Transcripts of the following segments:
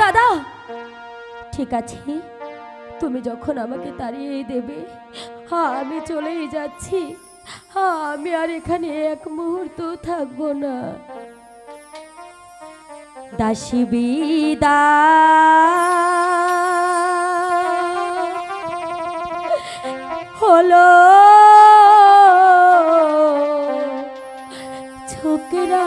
দাদা, ঠিক আছে। তুমি যখন আমাকে তাড়িয়ে দেবে হ্যাঁ আমি চলেই যাচ্ছি। হ্যাঁ আমি আর এখানে এক মুহূর্ত থাকব না। দাসী বিদা। হলো ছোকরা।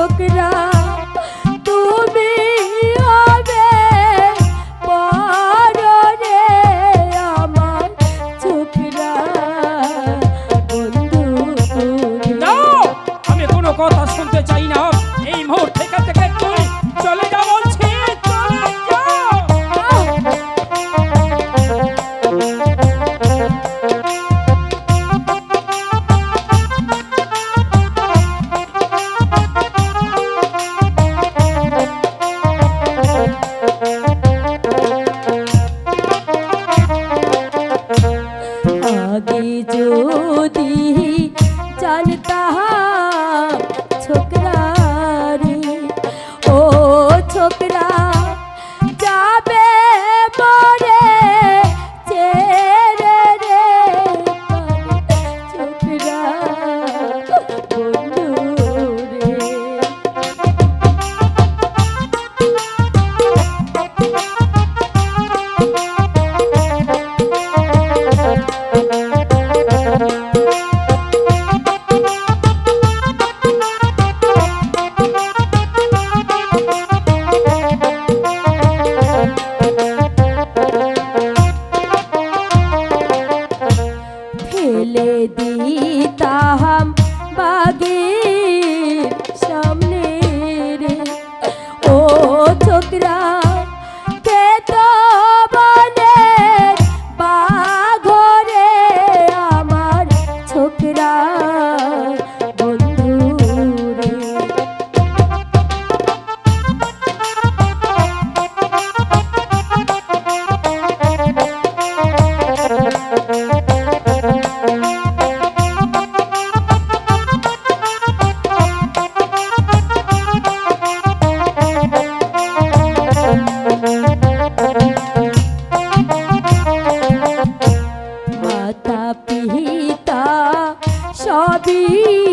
ছোকরা Pilar. de কবি